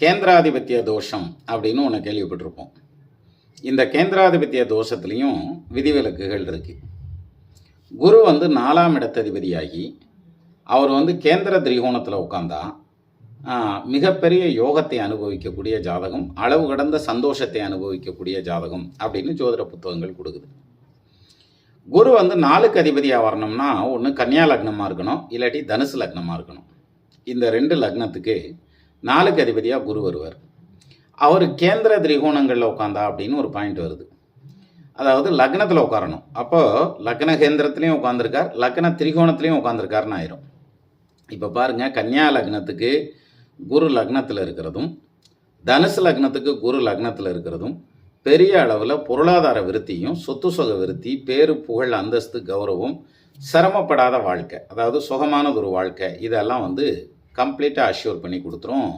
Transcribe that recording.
கேந்திராதிபத்திய தோஷம் அப்படின்னு ஒன்று கேள்விப்பட்டிருப்போம். இந்த கேந்திராதிபத்திய தோஷத்துலேயும் விதிவிலக்குகள் இருக்குது குரு வந்து நாலாம் இடத்ததிபதியாகி அவர் வந்து கேந்திர திரிகோணத்தில் உட்காந்தா மிகப்பெரிய யோகத்தை அனுபவிக்கக்கூடிய ஜாதகம் அளவு கடந்த சந்தோஷத்தை அனுபவிக்கக்கூடிய ஜாதகம் அப்படின்னு ஜோதிட புத்தகங்கள் கொடுக்குது. குரு வந்து நாலுக்கு அதிபதியாக வரணும்னா ஒன்று கன்னியா லக்னமாக இருக்கணும் இல்லாட்டி தனுசு லக்னமாக இருக்கணும். இந்த ரெண்டு லக்னத்துக்கு நாளுக்கு அதிபதியாக குரு வருவார். அவர் கேந்திர திரிகோணங்களில் உட்காந்தா அப்படின்னு ஒரு பாயிண்ட் வருது. அதாவது லக்னத்தில் உட்காரணும். அப்போது லக்ன கேந்திரத்துலேயும் உட்காந்துருக்கார் லக்ன திரிகோணத்துலேயும் உட்காந்துருக்காருன்னு ஆயிரும். இப்போ பாருங்கள் கன்னியா லக்னத்துக்கு குரு லக்னத்தில் இருக்கிறதும் தனுசு லக்னத்துக்கு குரு லக்னத்தில் இருக்கிறதும் பெரிய அளவில் பொருளாதார விருத்தியும் சொத்து சுக விருத்தி பேரு புகழ் அந்தஸ்து கௌரவம் சிரமப்படாத வாழ்க்கை. அதாவது சுகமானது ஒரு வாழ்க்கை. இதெல்லாம் வந்து கம்ப்ளீட்டாக அஷ்யூர் பண்ணி கொடுத்துரும்.